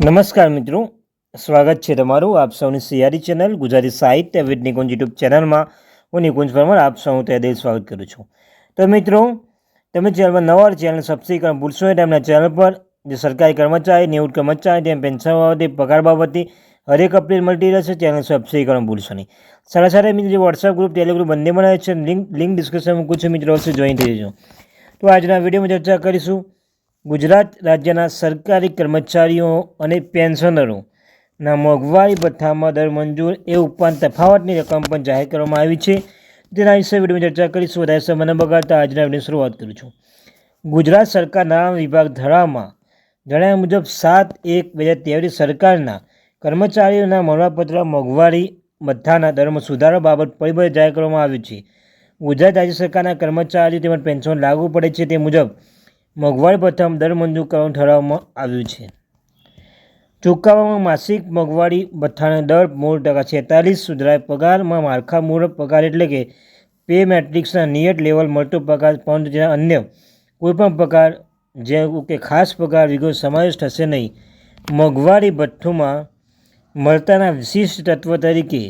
નમસ્કાર મિત્રો, સ્વાગત છે તમારું આપ સૌની સિયારી channel Gujarati Sahitya with Nikunj YouTube ચેનલમાં. હું નિકુંજ પરમાર, આપ સૌનું તહેદિલ સ્વાગત કરું છું. તો મિત્રો, તમે ચેનલમાં નવા ચેનલ સબસ્ક્રાઈબ ભૂલશો નહીં. તેમના ચેનલ પર જે સરકારી કર્મચારી, નિવૃત્ત કર્મચારી તેમ પેન્શન બાબતે પગાર બાબતે હરેક અપડેટ મળતી રહેશે. ચેનલ સબસ્ક્રાઈબ કરવાનું ભૂલશો નહીં. સાથે સાથે મિત્રો, જે વોટ્સઅપ ગ્રુપ ટેલિગ્રુપ બંને બનાવે છે. લિંક લિંક ડિસ્ક્રિપ્શન મૂકું છું મિત્રો જોઈન થઈ જજો. તો આજના વિડીયોમાં ચર્ચા કરીશું ગુજરાત રાજ્યના સરકારી કર્મચારીઓ અને પેન્શનરોના મોંઘવારી ભથ્થામાં દર મંજૂર એ ઉપરાંત તફાવતની રકમ પણ જાહેર કરવામાં આવી છે. તેના વિશે વિડીયોમાં ચર્ચા કરીશું. વધારે સમય બગાડતા આજના વીડિયો શરૂઆત કરું છું. ગુજરાત સરકાર નાણાં વિભાગ ધરાવમાં જણાવ્યા મુજબ સાત એક બે હજાર ત્રેવીસ સરકારના કર્મચારીઓના મળવાપત્ર, મોંઘવારી ભથ્થાના દરમાં સુધારો બાબત પરિબળ જાહેર કરવામાં આવ્યું છે. ગુજરાત રાજ્ય સરકારના કર્મચારીઓ તેમજ પેન્શન લાગુ પડે છે તે મુજબ મોંઘવારી ભથ્થામાં દર મંજૂર કરવાનું ઠરાવવામાં આવ્યું છે. ચૂકવવામાં માસિક મોંઘવારી ભથ્થાનો દર મૂળ ટકા છેતાલીસ સુધરાય. પગારમાં માળખા મૂળ પગાર એટલે કે પે મેટ્રિક્સના નિયત લેવલ મળતો પગાર પરંતુ જેના અન્ય કોઈપણ પગાર જેવું કે ખાસ પગાર વિગો સમાવેશ થશે નહીં. મોંઘવારી ભથ્થુમાં મળતાના વિશિષ્ટ તત્વ તરીકે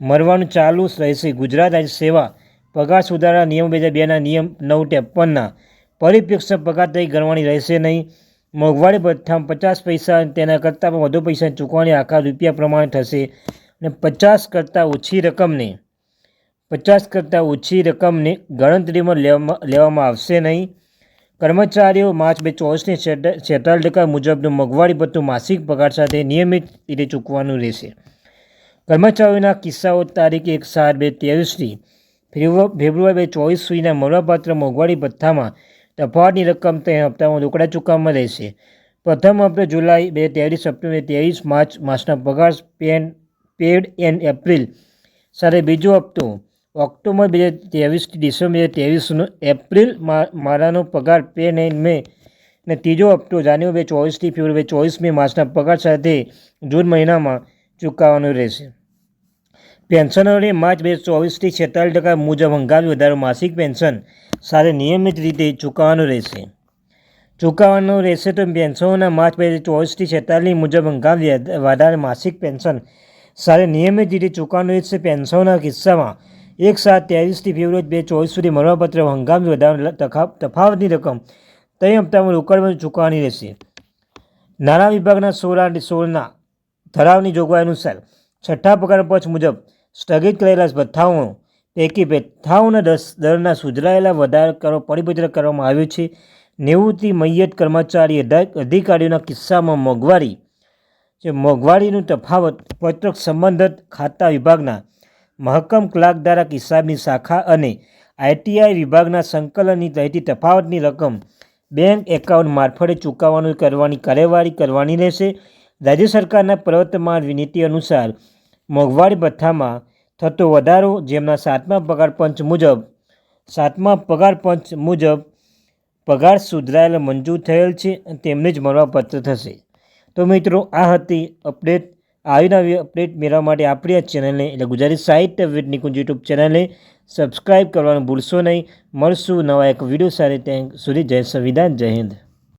મળવાનું ચાલુ રહેશે. ગુજરાત રાજ્ય સેવા પગાર સુધારા નિયમ બે હજાર બેના નિયમ નવ ત્રેપનના પરિપ્રેક્ષ પગાર તરીકે ગણવાની રહેશે નહીં. મોંઘવારી ભથ્થામાં પચાસ પૈસા તેના કરતાં પણ વધુ પૈસા ચૂકવણી આખા રૂપિયા પ્રમાણે થશે. અને પચાસ કરતાં ઓછી રકમને, પચાસ કરતાં ઓછી રકમને ગણતરીમાં લેવામાં લેવામાં આવશે નહીં. કર્મચારીઓ માર્ચ બે ચોવીસની છેતાલીસ ટકા મુજબનું મોંઘવારી ભથ્થું માસિક પગાર સાથે નિયમિત રીતે ચૂકવાનું રહેશે. કર્મચારીઓના કિસ્સાઓ તારીખ એક સાત બે ત્રેવીસથી ફેબ્રુઆરી બે ચોવીસ સુધીના મળવાપાત્ર મોંઘવારી ભથ્થામાં તફાવતની રકમ તે હપ્તામાં રોકડા ચૂકવવામાં રહેશે પ્રથમ હપ્તો જુલાઈ બે ત્રેવીસ સપ્ટેમ્બર ત્રેવીસ માર્ચ માસના પગાર પેન, પેડ એન એપ્રિલ. સાથે બીજો હપ્તો, ઓક્ટોબર બે હજાર ત્રેવીસથી ડિસેમ્બર બે હજાર ત્રેવીસનો એપ્રિલ મારાનો પગાર પે ને મે. અને ત્રીજો હપ્તો, જાન્યુઆરી બે ચોવીસથી ફેબ્રુઆરી ચોવીસ મે માસના પગાર સાથે જૂન મહિનામાં ચૂકવવાનો રહેશે. પેન્શનરોને માર્ચ બે ચોવીસથી છેતાલીસ ટકા મુજબ હંગામી વધારો માસિક પેન્શન સાથે નિયમિત રીતે ચૂકવવાનું રહેશે. ચૂકવવાનું રહેશે તો પેન્શનોના માર્ચ બે હજાર ચોવીસથી છેતાલીસ મુજબ હંગામ વધારે માસિક પેન્શન સાથે નિયમિત રીતે ચૂકવવાનું રહેશે. પેન્શનના કિસ્સામાં એક સાત ત્રેવીસથી ફેબ્રુઆરી બે ચોવીસ સુધી મરણપત્ર હંગામી વધારો તફાવતની રકમ ત્રણ હપ્તામાં રોકડમાં ચૂકવવાની રહેશે. નાણાં વિભાગના સોળ સોળના ઠરાવની જોગવાઈ અનુસાર છઠ્ઠા પગાર પક્ષ મુજબ સ્થગિત કરેલા ભથ્થાઓ પૈકી ભથ્થાઓના દસ દરના સુધરાયેલા વધારા કરો પરિપત્ર કરવામાં આવ્યો છે. નિવૃત્તિ મૈયત કર્મચારી અધિકારીઓના કિસ્સામાં મોંઘવારી, જે મોંઘવારીનું તફાવત પત્રક સંબંધિત ખાતા વિભાગના મહકમ ક્લાર્ક દ્વારા હિસાબની શાખા અને આઈટીઆઈ વિભાગના સંકલનની તહેથી તફાવતની રકમ બેંક એકાઉન્ટ મારફતે ચૂકવવાનું કરવાની કાર્યવાહી કરવાની રહેશે. રાજ્ય સરકારના પ્રવર્તમાન નીતિ અનુસાર મોંઘવારી ભથ્થામાં થતો વધારો જેમના સાતમા પગાર પંચ મુજબ, સાતમા પગાર પંચ મુજબ પગાર સુધરાયેલ મંજૂર થયેલ છે, તેમને જ મળવાપત્ર થશે. તો મિત્રો, આ હતી અપડેટ આવી નવી અપડેટ મેળવવા માટે આપણી આ ચેનલને એટલે ગુજરાતી સાહિત્ય વિદ નિકુંજ યુટ્યુબ ચેનલને સબસ્ક્રાઈબ કરવાનું ભૂલશો નહીં. મળશું નવા એક વીડિયો સાથે ત્યાં સુધી જય સંવિધાન, જય હિન્દ.